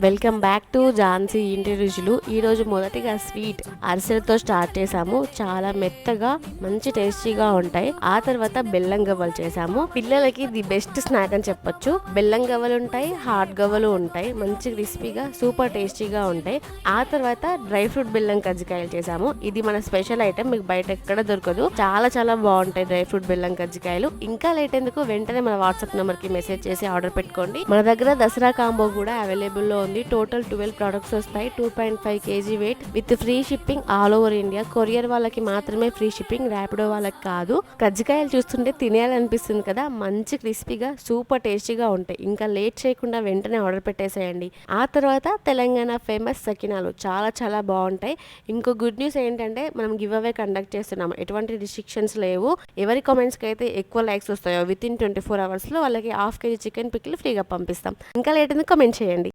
Welcome back to Jhansi ఇంటి రుచులు మొదటిగా స్వీట్ అరిసెలతో స్టార్ట్ చేసాము చాలా మెత్తగా మంచి టేస్టీగా ఉంటాయి. ఆ తర్వాత బెల్లం గవ్వలు చేసాము పిల్లలకి ది బెస్ట్ స్నాక్ అని చెప్పొచ్చు. బెల్లం గవ్వలు ఉంటాయి హాట్ గవ్వలు ఉంటాయి మంచి క్రిస్పీగా సూపర్ టేస్టీగా ఉంటాయి. ఆ తర్వాత డ్రై ఫ్రూట్ బెల్లం కజ్జికాయలు చేసాము ఇది మన స్పెషల్ ఐటమ్ మీకు బయట ఎక్కడ దొరకదు. చాలా చాలా బాగుంటాయి డ్రై ఫ్రూట్ బెల్లం కజ్జికాయలు. ఇంకా లేట్ ఎందుకు వెంటనే మన వాట్సాప్ నెంబర్కి మెసేజ్ చేసి ఆర్డర్ పెట్టుకోండి. మన దగ్గర దసరా కాంబో కూడా అవైలబుల్లో ఉంది టోటల్ ట్వెల్వ్ ప్రొడక్ట్స్ వస్తాయి. Two point five KG weight with free shipping all over India courier వాళ్ళకి మాత్రమే ఫ్రీ షిప్పింగ్ ర్యాపిడో వాళ్ళకి కాదు. కజ్జికాయలు చూస్తుంటే తినేయాలనిపిస్తుంది కదా. మంచి క్రిస్పీగా సూపర్ టేస్టీగా ఉంటాయి. ఇంకా లేట్ చేయకుండా వెంటనే ఆర్డర్ పెట్టేసేయండి. ఆ తర్వాత తెలంగాణ ఫేమస్ సకినాలు చాలా చాలా బాగుంటాయి. ఇంకో గుడ్ న్యూస్ ఏంటంటే మనం గివ్ అవే కండక్ట్ చేస్తున్నాము. ఎటువంటి రిస్ట్రిక్షన్స్ లేవు. ఎవరి కామెంట్స్కి అయితే ఎక్కువ లైక్స్ వస్తాయో విత్ ఇన్ ట్వంటీ ఫోర్ అవర్స్లో వాళ్ళకి హాఫ్ కేజీ చికెన్ పిక్లు ఫ్రీగా పంపిస్తాం. ఇంకా లేట్ కామెంట్ చేయండి?